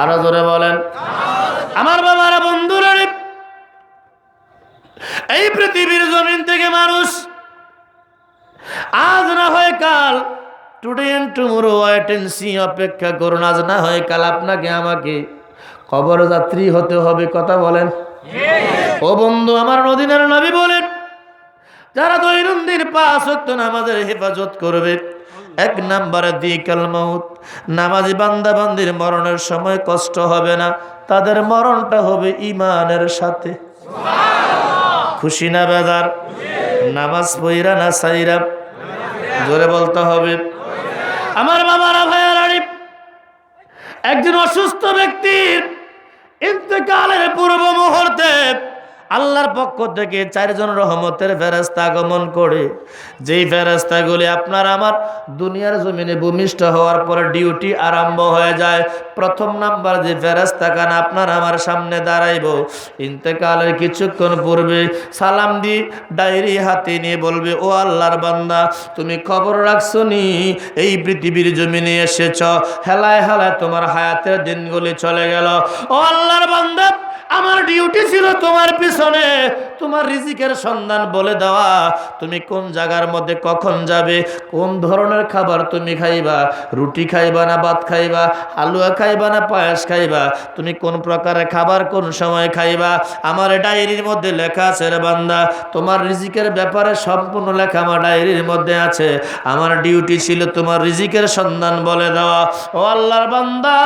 আরও জোরে বলেন। আমার বাবারা, বন্ধুরা এই পৃথিবীর জমিন থেকে মানুষ, আজ না হয় কাল today and tomorrow wait and see অপেক্ষা করুন। আজ না হয় কাল আপনাকে, আমাকে কবর যাত্রী হতে হবে, কথা বলেন। ও বন্ধু, আমার নদীনের নবী বলেন, যারা দৈনন্দিন পাঁচ ওয়াক্ত নামাজের হেফাজত করবে এক নাম্বারে দিকাল মাউত নামাজি বান্দা বান্দির মরণের সময় কষ্ট হবে না তাদের মরণটা হবে ইমানের সাথে। খুশি না বেদার নামাজ পইরা না সাইরা? জোরে বলতে হবে। আমার বাবারা ভাইয়ারানি একজন অসুস্থ ব্যক্তির ইন্তেকালের পূর্ব মুহূর্তে আল্লাহর পক্ষ থেকে চারজন রহমতের ফেরাস্তা আগমন করে, যেই ফেরাস্তাগুলি আপনার আমার দুনিয়ার জমিনে ভূমিষ্ঠ হওয়ার পর ডিউটি আরম্ভ হয়ে যায়, প্রথম নাম্বার যে ফেরাস্তা কান আপনার আমার সামনে দাঁড়াইব। ইন্তেকালের কিছুক্ষণ পূর্বে সালাম দি ডায়েরি হাতে নিয়ে বলবে, ও আল্লাহর বান্দা, তুমি খবর রাখছো নি এই পৃথিবীর জমিনে এসেছ, হেলায় হেলায় তোমার হায়াতের দিনগুলি চলে গেল। ও আল্লাহর বান্দা আমার ডিউটি ছিল তোমার পিছনে। তোমার রিজিকের সন্ধান বলে দেওয়া। তুমি কোন জায়গার মধ্যে কখন যাবে? কোন ধরনের খাবার তুমি খাইবা? রুটি খাইবা না ভাত খাইবা? হালুয়া খাইবা না পায়েস খাইবা? তুমি কোন প্রকারের খাবার কোন সময় খাইবা? আমার ডায়েরির মধ্যে লেখা আছে রে বান্দা। তোমার রিজিকের ব্যাপারে সম্পূর্ণ লেখা আমার ডায়েরির মধ্যে আছে। আমার ডিউটি ছিল তোমার রিজিকের সন্ধান বলে দেওয়া। ও আল্লাহর বান্দা,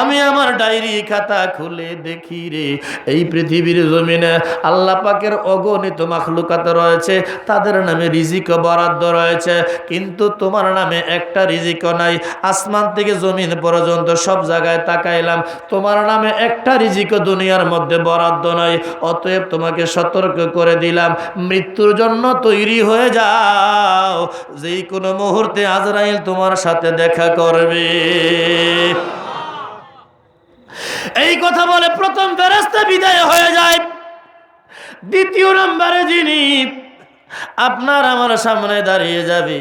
আমি আমার ডায়েরি খাতা খুলে দেখি রে। এই পৃথিবীর জমিনে আল্লাহ পাকের অগণিত মাখলুকাত রয়েছে, তাদের নামে রিজিক বরাদ্দ রয়েছে, কিন্তু তোমার নামে একটা রিজিক নাই। আসমান থেকে জমিন পর্যন্ত সব জায়গায় তাকাইলাম, তোমার নামে একটা রিজিক দুনিয়ার মধ্যে বরাদ্দ নাই, অতএব তোমাকে সতর্ক করে দিলাম, মৃত্যুর জন্য তৈরি হয়ে যাও। যেই কোনো মুহূর্তে আজরাইল তোমার সাথে দেখা করবে। এই কথা বলে প্রথম ফেরাস্তা বিদায় হয়ে যায়। দ্বিতীয় নম্বরে যিনি আপনার আমার সামনে দাঁড়িয়ে যাবে,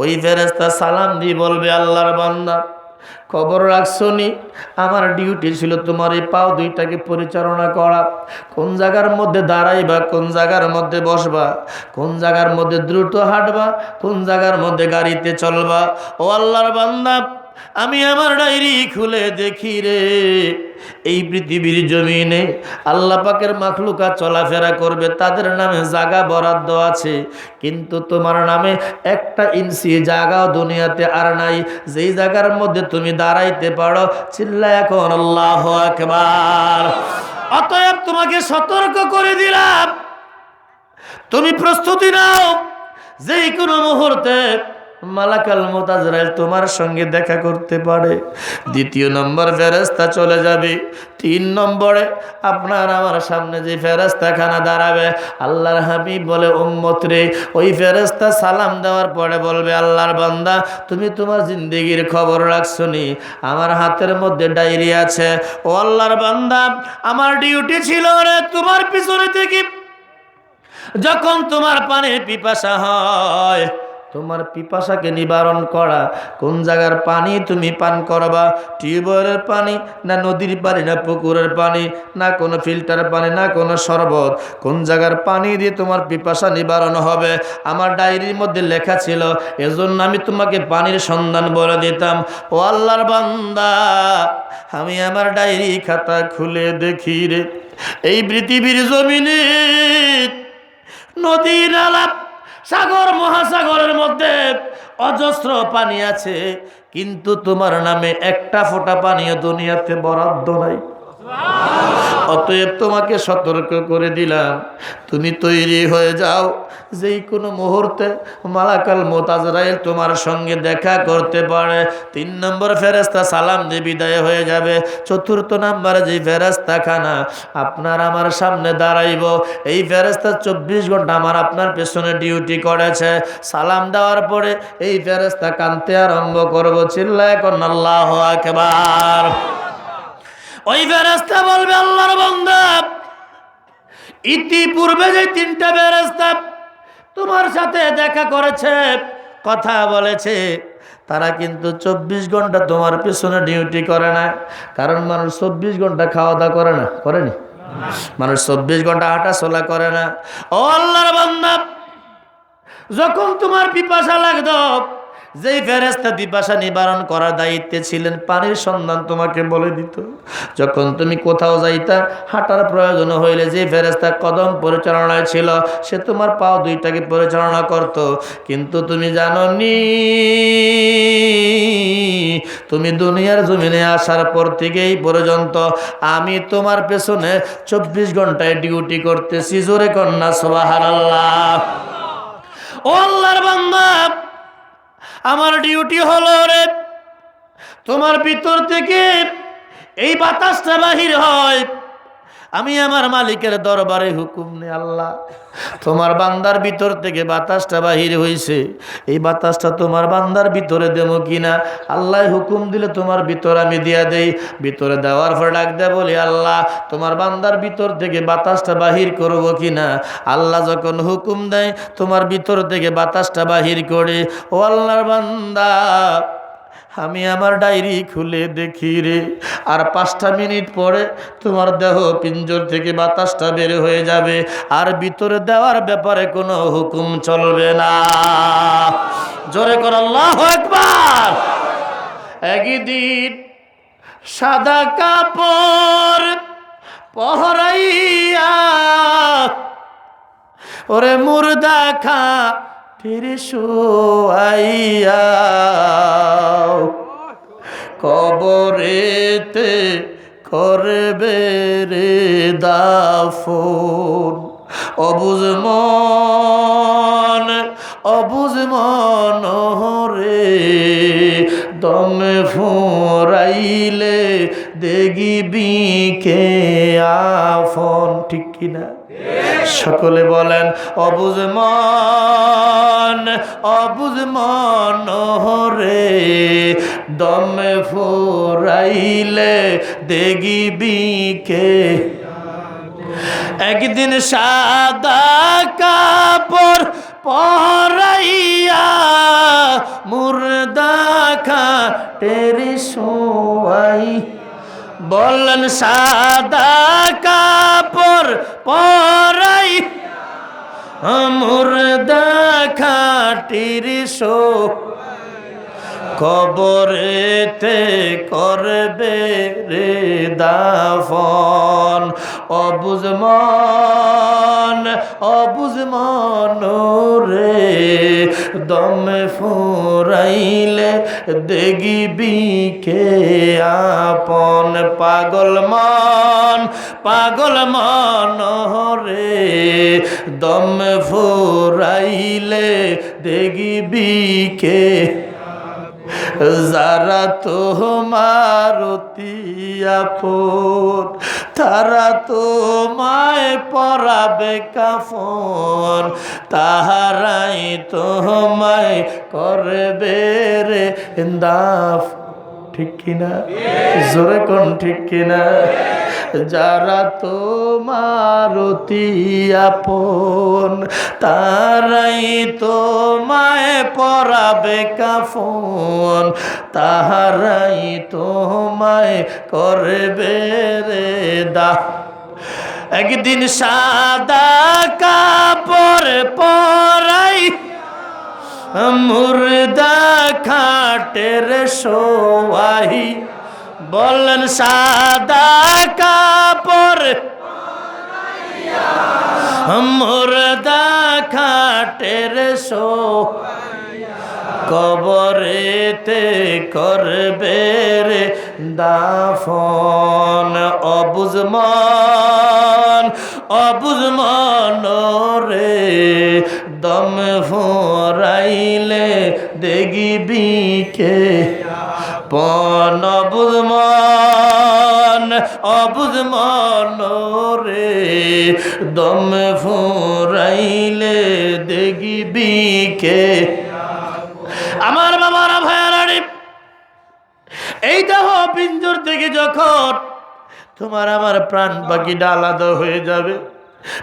ওই ফেরেস্তা সালাম দিয়ে বলবে, আল্লাহর বান্দা, খবর রাখছো নি? আমার ডিউটি ছিল তোমার এই পাও দুইটাকে পরিচালনা করা। কোন জায়গার মধ্যে দাঁড়াইবা, কোন জায়গার মধ্যে বসবা, কোন জায়গার মধ্যে দ্রুত হাঁটবা, কোন জায়গার মধ্যে গাড়িতে চলবা? ও আল্লাহর বান্দা আমি আমার ডায়েরি খুলে দেখি রে। এই পৃথিবীর জমিনে আল্লাহ পাকের মাখলুকা চলাফেরা করবে, তাদের নামে জায়গা বরাদ্দ আছে। কিন্তু তোমার নামে একটা ইঞ্চি জায়গাও দুনিয়াতে আর নাই। যেই জায়গার মধ্যে তুমি দাঁড়াইতে পারো, চিল্লা এখন আল্লাহ একবার অতএব তোমাকে সতর্ক করে দিলাম। তুমি প্রস্তুতি নাও। যেই কোনো মুহূর্তে মালাকাল মোতাজরাইল তোমার সঙ্গে দেখা করতে পারে। দ্বিতীয় নম্বর ফেরেস্তা চলে যাবে। তিন নম্বরে আপনার আমার সামনে যে ফেরেস্তা খানা দাঁড়াবে, আল্লাহর হাবিব বলে, উম্মত রে, ওই ফেরেস্তা সালাম দেওয়ার পরে বলবে, আল্লাহর বান্দা, তুমি তোমার জিন্দিগির খবর রাখছো নি আমার হাতের মধ্যে ডায়েরি আছে। ও আল্লাহর বান্দা, আমার ডিউটি ছিল রে, তোমার পিছনে থেকে যখন তোমার পানে পিপাসা হয় তোমার পিপাসাকে নিবারণ করা। কোন জায়গার পানি তুমি পান করবা? টিউবওয়েলের পানি না নদীর পানি না পুকুরের পানি? না কোনো ফিল্টার পানি না কোনো শরবত? কোন জায়গার পানি দিয়ে তোমার পিপাসা নিবারণ হবে? আমার ডায়েরির মধ্যে লেখা ছিল, এজন্য আমি তোমাকে পানির সন্ধান বলে দিতাম। ও আল্লাহর বান্দা, আমি আমার ডায়েরি খাতা খুলে দেখি রে। এই পৃথিবীর জমিনে নদী নালা সাগর, মহাসাগরের মধ্যে অজস্র পানি আছে, কিন্তু তোমার নামে একটা ফোঁটা পানীয় দুনিয়াতে বরাদ্দ নাই। অতএব তোমাকে সতর্ক করে দিলাম। তুমি তৈরি হয়ে যাও। যেই কোনো মুহূর্তে মালাকাল মোতাজরাইল তোমার সঙ্গে দেখা করতে পারে। তিন নম্বর ফেরেস্তা সালাম দিয়ে বিদায় হয়ে যাবে। চতুর্থ নাম্বার যে ফেরেস্তা খানা আপনার আমার সামনে দাঁড়াইব। এই ফেরেস্তা চব্বিশ ঘণ্টা আমার আপনার পেছনে ডিউটি করেছে। সালাম দেওয়ার পরে এই ফেরেস্তা কানতে আরম্ভ করব। চিল্লা এখন আল্লাহ একবার ওই ফেরেস্তা বলবে, আল্লাহর বান্দা, ইতিপূর্বে যে তিনটা ফেরেস্তা তোমার সাথে দেখা করেছে, কথা বলেছে, তারা কিন্তু চব্বিশ ঘণ্টা তোমার পিছনে ডিউটি করে না। কারণ মানুষ চব্বিশ ঘণ্টা খাওয়া দাওয়া করে না? করেনি মানুষ চব্বিশ ঘণ্টা হাঁটা চলা করে না। ও আল্লাহর বান্দা, যখন তোমার পিপাসা লাগতো যেই ফেরেস্তা পিপাসা নিবারণ করার দায়িত্বে ছিলেন, পানির সন্ধান তোমাকে বলে দিত। যখন তুমি কোথাও যাইতা, হাঁটার প্রয়োজন হইলে যে ফেরেস্তা কদম পরিচালনায় ছিল, সে তোমার পাও দুইটাকে পরিচালনা করত। কিন্তু তুমি জানো নি তুমি দুনিয়ার জমিনে আসার পর থেকেই পর্যন্ত আমি তোমার পেছনে চব্বিশ ঘন্টায় ডিউটি করতেছি। জোরে কন্যা আল্লাহ ও আল্লাহর বান্দা আমার ডিউটি হলো রে তোমার ভিতর থেকে এই বাতাসটা বাহির হয়। আমি আমার মালিকের দরবারে হুকুম নে আল্লাহ, তোমার বান্দার ভিতর থেকে বাতাসটা বাহির হয়েছে এই বাতাসটা তোমার বান্দার ভিতরে দেব কিনা? আল্লাহ হুকুম দিলে তোমার ভিতর আমি দিয়া দেই। ভিতরে দেওয়ার পর ডাক দেয় বলি, আল্লাহ, তোমার বান্দার ভিতর থেকে বাতাসটা বাহির করব কিনা? আল্লাহ যখন হুকুম দেয়, তোমার ভিতর থেকে বাতাসটা বাহির করে, ও আল্লাহর বান্দা আমি আমার ডায়েরি খুলে দেখি রে। আর পাঁচটা মিনিট পরে তোমার দেহ পিঞ্জর থেকে বাতাসটা বের হয়ে যাবে। আর ভিতরে দেওয়ার ব্যাপারে কোনো হুকুম চলবে না। জোরে কর, আল্লাহ একবার একদিন সাদা কাপড় পহরাইয়া ওরে মুর্দা খা ফিরে শোয়াইয়া কবরেতে করবে রে দাফন। অবুজ মন অবুজ মন রে দমে ফোরাইলে দেগিবি কে আফন। ঠিক কিনা? সকলে বলেন, অবুজ মন অবুজ মন রে দমে ফোরাইলে দেগিবি কে? একদিন সাদা কাপড় পরাইয়া মুর্দা খাটের শোয়াই বললেন সাদা কাপড় পরাই মুর্দা খাটির শো কবরেতে করবে রে দাফন অবুজ মন অবুজ মন রে, দম ফুরাইলে দেগিবি কে আপন। পাগল মন পাগল মন রে, দম ফুরাইলে দেগিবি কে যারা তোমার আপন, তারা তোমায় পরাবে কাফন, তাহারাই তোমায় করবে রে দাফ ঠিক কিনা? জোরে কোন ঠিক কিনা? যারা তোমার অতি আপন, তারাই তো তোমায় পরাবে কাফন, তাহারাই তোমায় করবে রে দা। একদিন সাদা কাপড় পরাই মুর্দা খাটের সোয়াহি বললেন সাদা কাপড়। মুর্দা খাটের সো কবরেতে করবে রে দাফন। অবুজ মন অবুজ মন রে। দম ফোরাইলে দেগিবি কে? পন অবুজ মন রে দম ফোরাইলে দেগিবি কে? আমার বাবারা ভাইয়ারানি এই দেহ পিঞ্জর থেকে যখন তোমার আমার প্রাণ পাখিটা আলাদা হয়ে যাবে,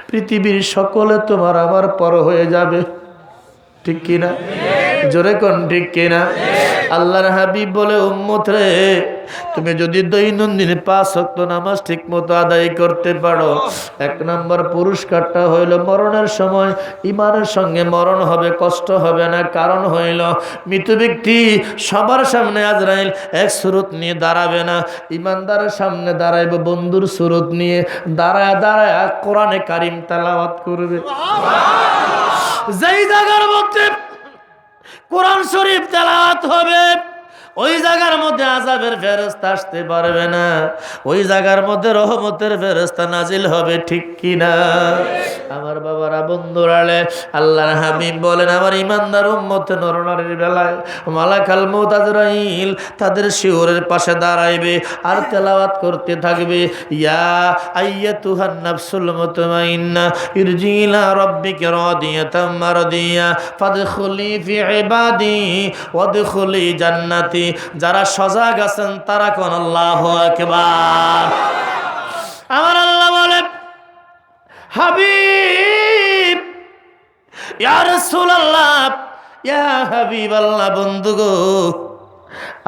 পৃথিবীর সকলে তোমার আমার পর হয়ে যাবে। ঠিক কিনা? জোরে কোন ঠিক কিনা? আল্লাহর হাবিব বলে উম্মত রে তুমি যদি দৈনন্দিন পাঁচ শক্ত নামাজ ঠিক মতো আদায় করতে পারো এক নম্বর পুরস্কারটা হইল মরণের সময়। ইমানের সঙ্গে মরণ হবে কষ্ট হবে না কারণ হইল মৃত ব্যক্তি সবার সামনে আজরাইল এক সুরত নিয়ে দাঁড়াবে না। ইমানদারের সামনে দাঁড়াইবে বন্ধুর সুরত নিয়ে দাঁড়ায় দাঁড়ায় কোরআনে কারিম তালাওয়াত করবে। যেই জায়গার মধ্যে কোরআন শরীফ তেলাওয়াত হবে। ওই জায়গার মধ্যে আজাবের ফেরস্তা আসতে পারবে না। ওই জায়গার মধ্যে রহমতের ফেরস্তা নাজিল হবে ঠিক কি না আমার বাবারা বন্ধুরালে আল্লাহর হাবিব বলেন, আমার ইমানদার উম্মত নরনারীর বেলায় মালাকাল মোতাজরাইল তাদের শিওরের পাশে দাঁড়াইবে আর তেলাওয়াত করতে থাকবে। ইয়া আইয়া তুহান নাফসুল মুতমাইন্না ইরজিলা রাব্বিকা রাদিয়াতাম মারদিয়া, ফাদখুলি ফি ইবাদি, ওয়াদখুলি জান্নাতি। যারা সজাগ আছেন, তারা কোন আল্লাহ একবার আমার আল্লাহ বলে হাবিব, ইয়া রাসূলুল্লাহ, ইয়া হাবিব আল্লাহ বন্ধু গো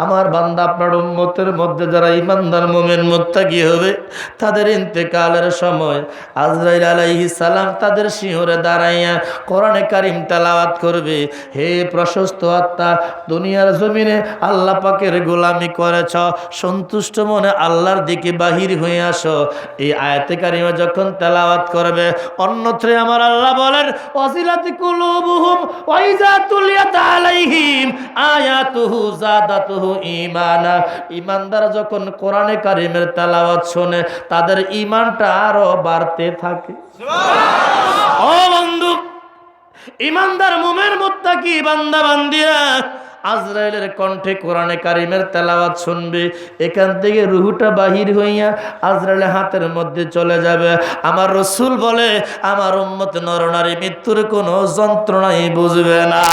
আমার বান্দা আপনার উম্মতের মধ্যে যারা ইমানদার মোমেন মুত্তাকি হবে, তাদের ইন্তেকালের সময় আজরাইল আলাইহি সালাম তাদের শিহরে দাঁড়াইয়া কোরআনে কারিম তেলাওয়াত করবে। হে প্রশস্ত আত্মা, দুনিয়ার জমিনে আল্লাহ পাকের গোলামি করেছ, সন্তুষ্ট মনে আল্লাহর দিকে বাহির হয়ে আসো। এই আয়াতে কারিমা যখন তেলাওয়াত করবে, অন্যত্রে আমার আল্লাহ বলেন, ওয়াজিলাতি কুলুবুহুম ওয়াইজা তুলিয়াত আলাইহিম আয়াতুহু জাদাতুহু ঈমানা। ঈমানদার যখন কোরআনে কারিমের তেলাওয়াত শোনে, তাদের ঈমানটা আরও বাড়তে থাকে। ও বন্ধু ইমানদার মুত্তাকি, বান্দা আজরাইলের কণ্ঠে কোরআনে কারিমের তেলাওয়াত শুনবে। এখান থেকে রুহুটা বাহির হইয়া আজরাইলের হাতের মধ্যে চলে যাবে। আমার রসুল বলে, আমার উম্মত নরনারী মৃত্যুর কোনো যন্ত্রণাই বুঝবে না।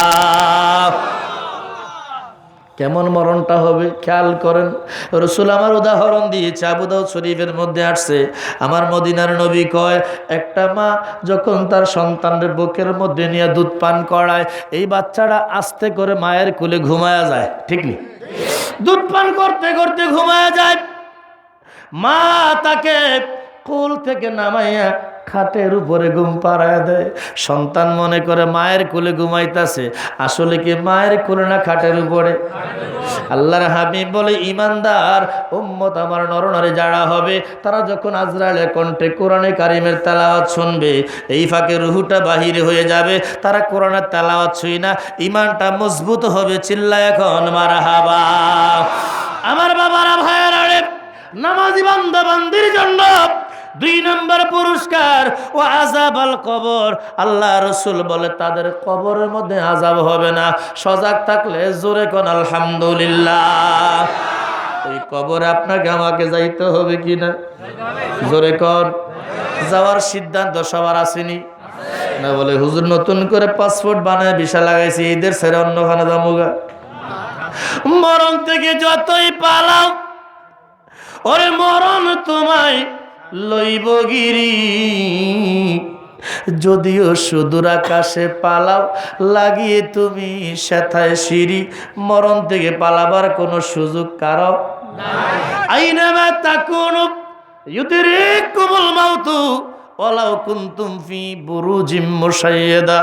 কেমন মরণটা হবে? খেয়াল করেন। রসুল আমার উদাহরণ দিয়েছে আবুদাউদ শরীফের মধ্যে আসছে। আমার মদিনার নবী কয়, একটা মা যখন তার সন্তানের বুকের মধ্যে নিয়ে দুধ পান করায়, এই বাচ্চাটা আস্তে করে মায়ের কোলে ঘুমায়া যায়। ঠিক নেই দুধ পান করতে করতে ঘুমায়া যায়। মা তাকে কুল থেকে নামাইয়া খাটের উপরে ঘুম পাড়ায় দেয়। সন্তান মনে করে মায়ের কোলে ঘুমাইতেছে। আসলে কি মায়ের কোলে না খাটের উপরে? আল্লাহর হাবিব বলে, ইমানদার, উম্মত আমার নরনারে যারা হবে, তারা যখন আজরাইলের কণ্ঠে কোরআনে কারিমের তেলাওয়াত শুনবে, এই ফাঁকে রুহুটা বাহির হয়ে যাবে। তারা কোরআনের তেলাওয়াত ছুই না, ইমানটা মজবুত হবে চিল্লা এখন মারা হাবা আমার বাবারা, ভাইয়ারা নামাজি বান্দা বান্দির জন্য দুই নম্বর পুরস্কার ও আজাব আল কবর। আল্লাহ রসুল বলে, তাদের কবরের মধ্যে আজাব হবে না। সজাগ থাকলে জোরে কোন আলহামদুলিল্লাহ। ওই কবরে আপনাকে আমাকে যাইতে হবে কি না? জোরে কর যাওয়ার সিদ্ধান্ত সবার আসেনি। না বলে, হুজুর, নতুন করে পাসপোর্ট বানায় ভিসা লাগাইছি, ঈদের ছেড়ে অন্যখানে যামুগা মরণ থেকে যতই পালাও, ওরে মরণ তোমায় লইবগিরি যদিও সুদূর আকাশে পালাও, লাগিয়ে তুমি সেথায় সিঁড়ি। মরণ থেকে পালাবার কোনো সুযোগ কারও আইনামা তাকুন কোমল মাউতু। ওলাও কুন্তুম ফি বুরুজিম মুশাইয়াদা।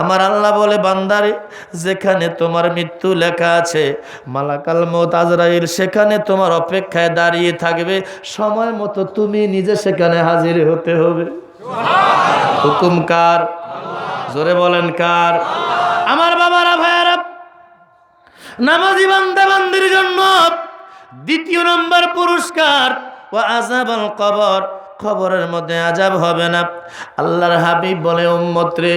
আমার আল্লাহ বলে, বান্দারে, যেখানে তোমার মৃত্যু লেখা আছে, মালাকাল মত আজরাইল, সেখানে তোমার অপেক্ষায় দাঁড়িয়ে থাকবে। সময় মতো তুমি নিজে সেখানে হাজির হতে হবে। হুকুম কার? জোরে বলেন কার? আমার বাবারা, ভাইয়ারা, নামাজি বান্দা বান্দির জন্য দ্বিতীয় নম্বর পুরস্কার ও আজাবাল কবর। খবরের মধ্যে আজাব হবে না। আল্লাহর হাবিব বলে, উম্মত্রে,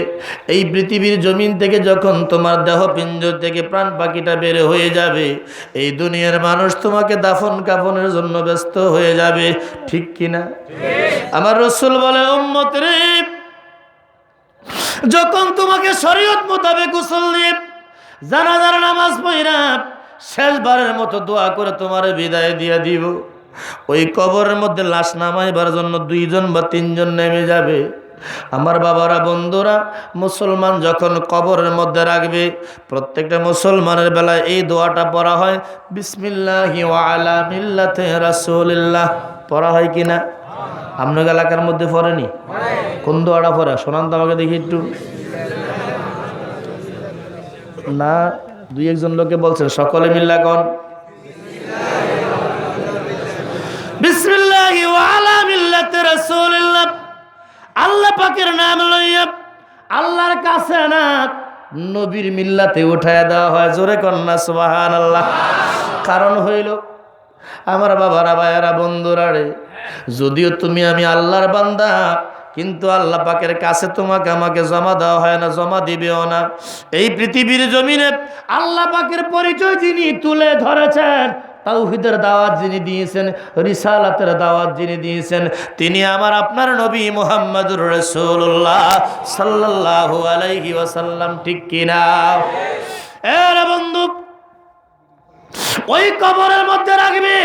এই পৃথিবীর জমিন থেকে যখন তোমার দেহ পিঞ্জ থেকে প্রাণ পাখিটা বের হয়ে যাবে, এই দুনিয়ার মানুষ তোমাকে দাফন কাফনের জন্য ব্যস্ত হয়ে যাবে। ঠিক কিনা আমার রসুল বলে, উম্মত্রে, যখন তোমাকে শরীয়ত মোতাবেক গোসল দিয়ে জানাজার নামাজ পড়া শেষবারের মতো দোয়া করে তোমার বিদায় দিয়ে দিব। ওই কবরের মধ্যে লাশ নামাইবার জন্য দুইজন বা তিনজন নেমে যাবে। আমার বাবারা, বন্ধুরা, মুসলমান যখন কবরের মধ্যে রাখবে, প্রত্যেকটা মুসলমানের বেলায় এই দোয়াটা পড়া হয়, বিসমিল্লাহি আলা মিল্লাতে রাসূলিল্লাহ। পড়া হয় কিনা আপনার এলাকার মধ্যে পড়েনি? কোন দোয়াটা পড়া? শোনান তো আমাকে দেখি একটু। না, দুই একজন লোকে বলছেন, সকলে মিল্লা কন? আল্লাহ পাকের নাম লইয়া আল্লাহর কাছে না নবীর মিল্লাতে উঠায় দেওয়া হয়। জোরে কন্যা কারণ হইল, আমার বাবারা, ভাইয়ারা, বন্ধুরা রে, যদিও তুমি আমি আল্লাহর বান্দা, কিন্তু আল্লাহ পাকের কাছে তোমাকে আমাকে জমা দেওয়া হয় না, জমা দিবেও না। এই পৃথিবীর জমিনে আল্লাহ পাকের পরিচয় যিনি তুলে ধরেছেন তাওহিদের দাওয়াত যিনি দিয়েছেন, রিসালাতের দাওয়াত যিনি দিয়েছেন, তিনি আমার আপনার নবী মোহাম্মদুর রসুল্লাহ সাল্লাল্লাহু আলাইহি ওয়াসাল্লাম, ঠিক কিনা? এর বন্ধু, ওই কবরের মধ্যে রাখবে।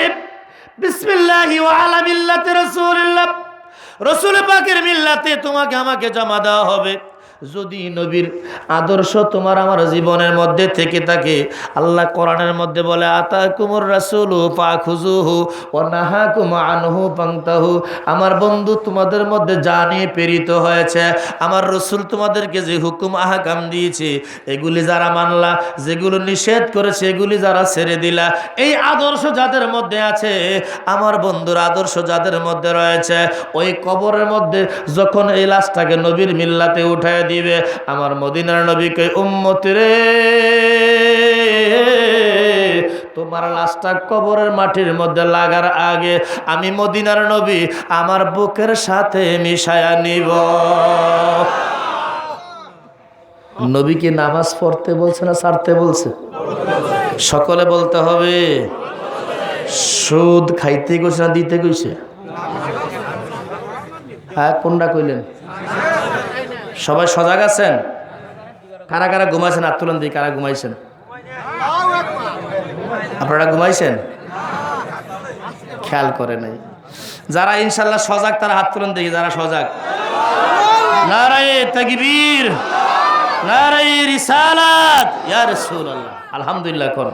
বিসমিল্লাহি আলা মিল্লাতি রাসূলিল্লাহ। রসুল পাকের মিল্লাতে তোমাকে আমাকে জমা দেওয়া হবে। যদি নবীর আদর্শ তোমার আমার জীবনের মধ্যে থেকে থাকে, আল্লাহ কোরআনের মধ্যে বলে আতা কুমুর রাসুল পা খুজু খুজুহু ও নাহা কুমা আনহু পাংতাহু আমার বন্ধু তোমাদের মধ্যে জানিয়ে প্রেরিত হয়েছে, আমার রসুল তোমাদেরকে যে হুকুম আহাকাম দিয়েছে, এগুলি যারা মানলা, যেগুলো নিষেধ করেছে, এগুলি যারা ছেড়ে দিলা, এই আদর্শ যাদের মধ্যে আছে, আমার বন্ধুর আদর্শ যাদের মধ্যে রয়েছে, ওই কবরের মধ্যে যখন এই লাশটাকে নবীর মিল্লাতে উঠায় দিবে। আমার মদিনার নবীকে উম্মতি রে, তোমার লাশটা কবরের মাটির মধ্যে লাগার আগে আমি মদিনার নবী, আমার বুকের সাথে মিশায়া নিব। নবীকে নামাজ পড়তে বলছে না ছাড়তে বলছে? সকলে বলতে হবে, সুদ খাইতে গেছে না দিতে গেছে? হ্যাঁ কোনটা কইলেন? সবাই সজাগ আছেন? কারা কারা ঘুমাইছেন? হাত তুলেন দিই কারা ঘুমাইছেন? আপনারা ঘুমাইছেন? খেয়াল করে নাই। যারা ইনশাল্লাহ সজাগ, তারা হাত তুলেন দেখি, যারা সজাগ। নারায়ে আলহামদুলিল্লাহ কর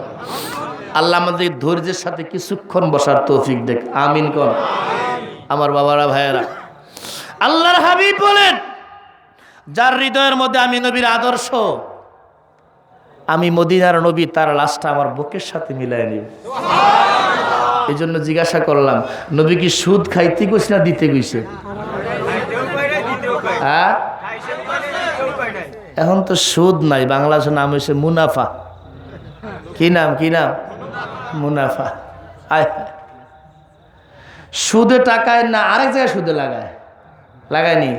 আল্লাহ আমাদের ধৈর্যের সাথে কিছুক্ষণ বসার তৌফিক দেখ। আমিন কর আমার বাবারা, ভাইয়েরা। আল্লাহর হাবিব বলেন যার হৃদয়ের মধ্যে আমি নবীর আদর্শ, আমি মদিনার নবী, তার লাশটা আমার বুকের সাথে মিলাই নিব। এই জন্য জিজ্ঞাসা করলাম, নবী কি সুদ খাইতে গেছে না দিতে গেছে হ্যাঁ? এখন তো সুদ নাই, বাংলাদেশের নাম হয়েছে মুনাফা। কি নাম কি নাম? মুনাফা। আয়। সুদে টাকায় না আরেক জায়গায় সুদে লাগায়? লাগায়নি?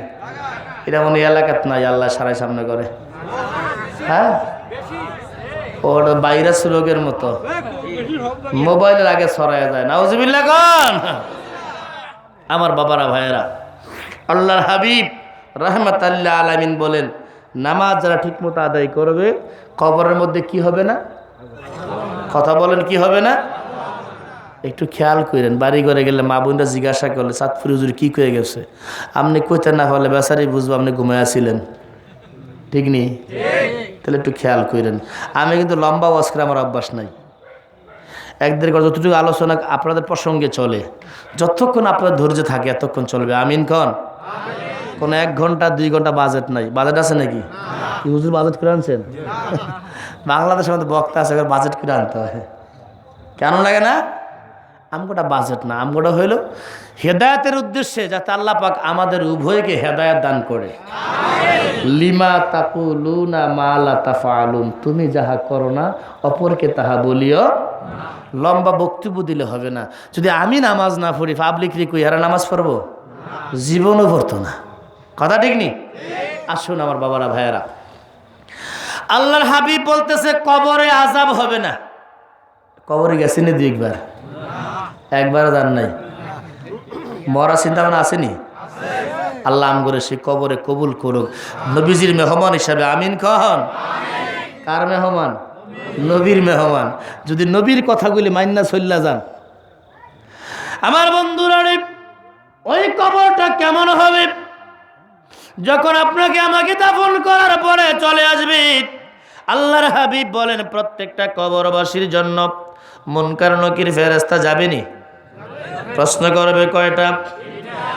এটা মনে এলাকাত নাই, আল্লাহ সারাই সামনে করে। হ্যাঁ? ওটা ভাইরাস রোগের মতো। মোবাইলের আগে সরাই যায় নাউজিবিল্লা কন? আমার বাবারা, ভাইয়েরা, আল্লাহর হাবিব রহমত আল্লাহ আলামিন বলেন, নামাজ যারা ঠিকমতো আদায় করবে, কবরের মধ্যে কি হবে না? কথা বলেন, কি হবে না? একটু খেয়াল করেন বাড়ি ঘরে গেলে মা বোনরা জিজ্ঞাসা করলে সাতপুর হুজুর কী করে গেছে? আপনি কইতে না হলে বেচারি বুঝব আপনি ঘুমায় আসিলেন ঠিক নেই তাহলে একটু খেয়াল করেন। আমি কিন্তু লম্বা ওয়াজ করে আমার অভ্যাস নাই। এক দেড় ঘণ্টা যতটুকু আলোচনা আপনাদের প্রসঙ্গে চলে যতক্ষণ আপনাদের ধৈর্য থাকে এতক্ষণ চলবে। আমিন কন? কোনো এক ঘণ্টা দুই ঘণ্টা বাজেট নাই। বাজেট আছে নাকি? হুজুর বাজেট করে আনছেন? বাংলাদেশের মধ্যে বক্তা আছে বাজেট করে আনতে হয়। কেন লাগে না? আমগোটা বাজেট না, আমগোটা হইল হেদায়তের উদ্দেশ্যে যাতে আল্লাহ পাক আমাদের উভয়কে হেদায়ত দান করে। লিমা তাকুলুনা মালা তাফালুন তুমি যাহা করো না, অপরকে তাহা বলিও লম্বা বক্তব্য দিলে হবে না। যদি আমি নামাজ না পড়ি পাবলিক রিকুই হারা নামাজ পড়ব? জীবনও পড়তো না। কথা ঠিক নি? আসুন আমার বাবারা, ভাইয়েরা। আল্লাহর হাবিব বলতেছে, কবরে আজাব হবে না। কবরে গেছিনি দুই একবার। একবার যান নাই। মরা চিন্তা ভাবনা আসেনি? আল্লাহ আম করে সে কবরে কবুল করুক। নবীজির মেহমান হিসাবে আমিন কহন কার মেহমান? নবীর মেহমান। যদি নবীর কথাগুলি মান্না চল্লা যান। আমার বন্ধুরা ওই কবরটা কেমন হবে? যখন আপনাকে আমাকে দাফন করার পরে চলে আসবে। আল্লাহর হাবিব বলেন, প্রত্যেকটা কবরবাসীর জন্য মনকার নকির ফেরেস্তা যাবেনি? প্রশ্ন করবে কয়টা?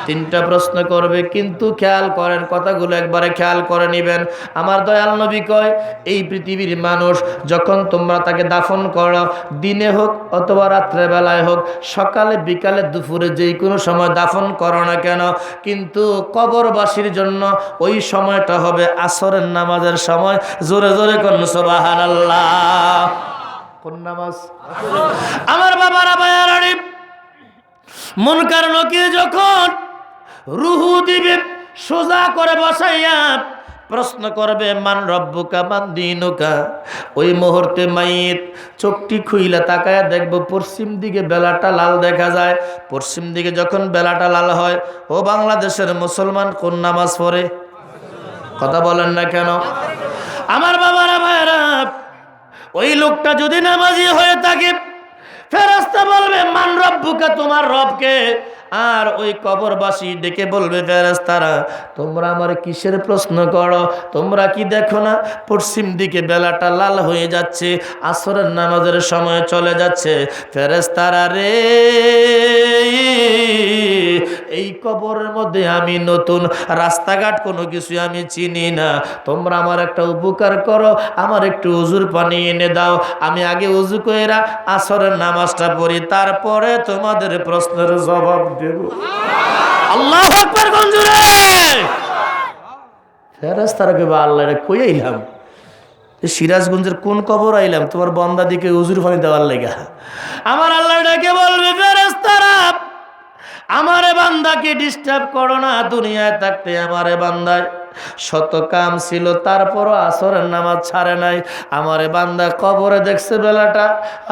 তিনটা প্রশ্ন করবে, কিন্তু খেয়াল করেন, কথাগুলো একবারে খেয়াল করে নেবেন। আমার দয়াল নবী কয়, এই পৃথিবীর মানুষ যখন তোমরা তাকে দাফন করো, দিনে হোক অথবা রাত্রেবেলায় হোক, সকালে, বিকালে, দুপুরে যেই কোনো সময় দাফন করো না কেন? কিন্তু কবরবাসীর জন্য ওই সময়টা হবে আসরের নামাজের সময়। জোরে জোরে কোন সোবাহান আল্লাহ কোন নামাজ আমার বাবারা বায়ারানি মনকার নকির যখন রুহু দিবে, সোজা করে বসাইয়া প্রশ্ন করবে, মান রব্বুকা, মান দিনুকা? ওই মুহূর্তে মাইত চোখটি খুইলা তাকায় দেখব, পশ্চিম দিকে বেলাটা লাল দেখা যায়। পশ্চিম দিকে যখন বেলাটা লাল হয়, ও বাংলাদেশের মুসলমান, কোন নামাজ পড়ে? কথা বলেন না কেন? আমার বাবারা ভাইরা ওই লোকটা যদি নামাজি হয়ে থাকে ফেরাস্তা বলবে, মান রব্বুকা, তোমার রবকে? আর ওই কবরবাসী ডেকে বলবে ফেরেস্তারা তোমরা আমার কিসের প্রশ্ন করো? তোমরা কি দেখো না, পশ্চিম দিকে বেলাটা লাল হয়ে যাচ্ছে, আসরের নামাজের সময় চলে যাচ্ছে। ফেরেস্তারা রে এই কবরের মধ্যে আমি নতুন, রাস্তাঘাট কোনো কিছু আমি চিনি না। তোমরা আমার একটা উপকার করো, আমার একটু উজুর পানি এনে দাও। আমি আগে উজু কইরা আসরের নামাজটা পড়ি, তারপরে তোমাদের প্রশ্নের জবাব দেব। আল্লাহ আকবার গঞ্জুরে ফেরাজ তারা কেবা আল্লাহ কই আইলাম? সিরাজগঞ্জের কোন কবর আইলাম? তোমার বন্দা দিকে উজুর পানি দেওয়ার লেগা। আমার আল্লাহ ডাকে বলবে ফেরাজ আমারে বান্দাকে ডিস্টার্ব করো না, দুনিয়ায় থাকতে আমারে বান্দায়। শত কাম ছিল, তারপরও আসরের নামাজ ছাড়ে নাই। আমার বান্দা কবরে দেখছে বেলাটা,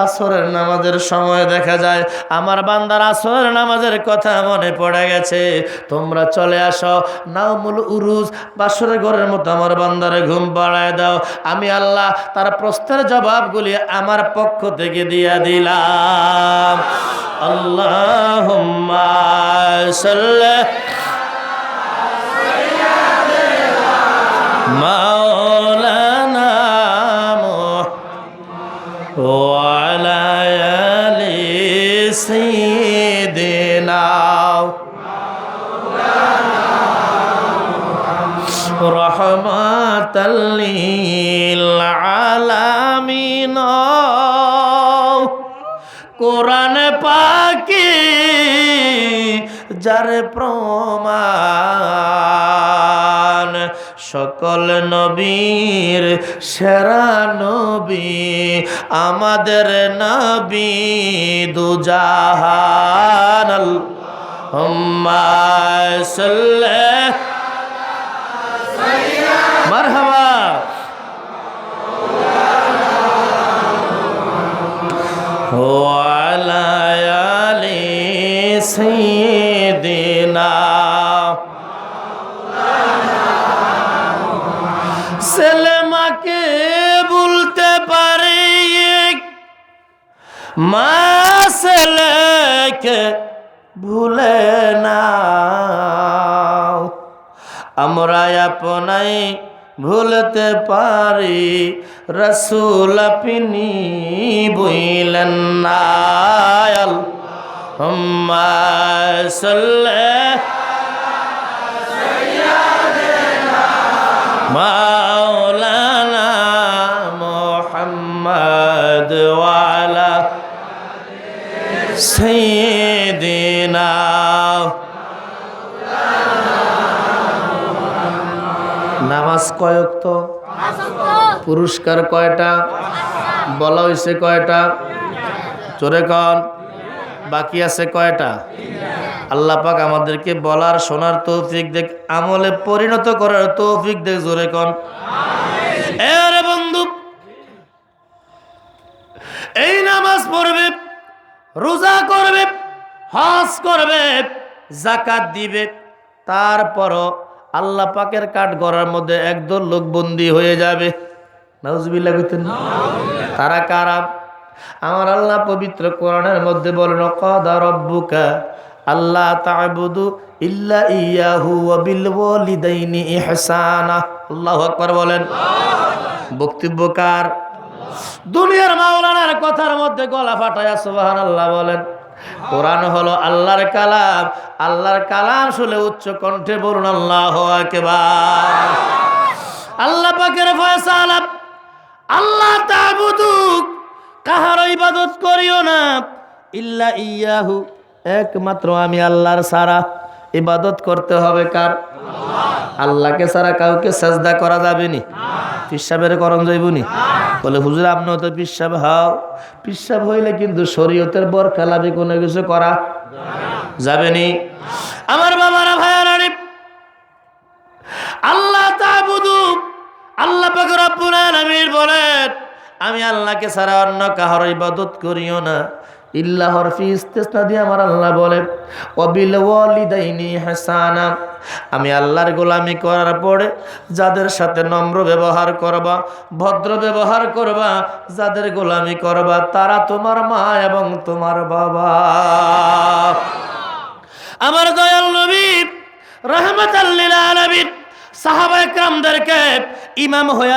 আসরের নামাজের সময় দেখা যায়। আমার বান্দার আসরের নামাজের কথা মনে পড়ে গেছে। তোমরা চলে আসো, নাওমুল উরুজ বাসরের ঘরের মতো আমার বান্দারে ঘুম পাড়ায় দাও। আমি আল্লাহ তার প্রশ্নের জবাবগুলি আমার পক্ষ থেকে দিয়া দিলাম। اللهم صل مولانا وعلى آل سيدنا رحمة للعالمين. যার প্রমাণ। সকল নবীর সেরা নবী আমাদের নবী দুজাহান। হুম্মা সাল্লাহ মারহাবা। মা ভুলে না আমরা আপনাই ভুলতে পারি রসুল আপনি বইলেন না। সাল্লাল্লাহু মাওলানা নামাজ কয়ক তো? পুরস্কার কয়টা? বলা হয়েছে কয়টা? চোরে কন। বাকি আছে কয়টা? আল্লাহ পাক আমাদেরকে বলার শোনার তৌফিক দেখ আমলে পরিণত করার তৌফিক দেখ জোরে কন। বন্ধু এই নামাজ পড়বে রোজা করবে, হজ করবে জাকাত দিবে। তারপরও আল্লাহ পাকের কাঠ গড়ার মধ্যে একদল লোক বন্দী হয়ে যাবে। তারা কারা? আমার আল্লাহ পবিত্র কোরআনের মধ্যে বলেন কদা রব্বুকা আল্লাহ তা'বুদু ইল্লা ইয়াহু ওয়া বিল ওয়ালিদাইনি ইহসানা। আল্লাহু আকবার বলেন। বক্তব্যকার দুনিয়ার মাওলানার কথার মধ্যে গলা ফাটায়া সুবহানাল্লাহ বলেন। কোরআন হলো আল্লাহর কালাম। আল্লাহর কালাম শুনে উচ্চ কণ্ঠে বলুন, আল্লাহু আকবার। আল্লাহ পাকের ফয়সালা, আল্লাহ তা'বুদু কাহার ইবাদত করিও না। ইল্লা ইয়াহু, একমাত্র আমি আল্লাহর সারা। ইবাদত করতে হবে কার? আল্লাহকে ছাড়া কাউকে সাজদা করা যাবে নি? পিসাবের করণ যাইবনি বলে, হুজুর, আপনিও তো পিসাব, হাও। পিসাব হইলে কিন্তু শরীয়তের বর খেলাবি কোনো কিছু করা যাবে নি? আমার বাবারা ভাইয়ারানি আল্লাহ তাবুদু আল্লাহ পাক রব্বুল আলামিন বলেন, আমি আল্লাহকে ছাড়া অন্য কাহার ইবাদত করিও না। ইল্লা হরফি ইস্তেসনা দিয়ে আমার আল্লাহ বলে অবিল ওয়ালিদাইনি হাসানা। আমি আল্লাহর গোলামি করার পরে যাদের সাথে নম্র ব্যবহার করবা, ভদ্র ব্যবহার করবা, যাদের গোলামি করবা, তারা তোমার মা এবং তোমার বাবা। আমার দয়াল নবী রহমত আল্লিল আলমিন সাহাবা একরামদেরকে ইমাম হয়ে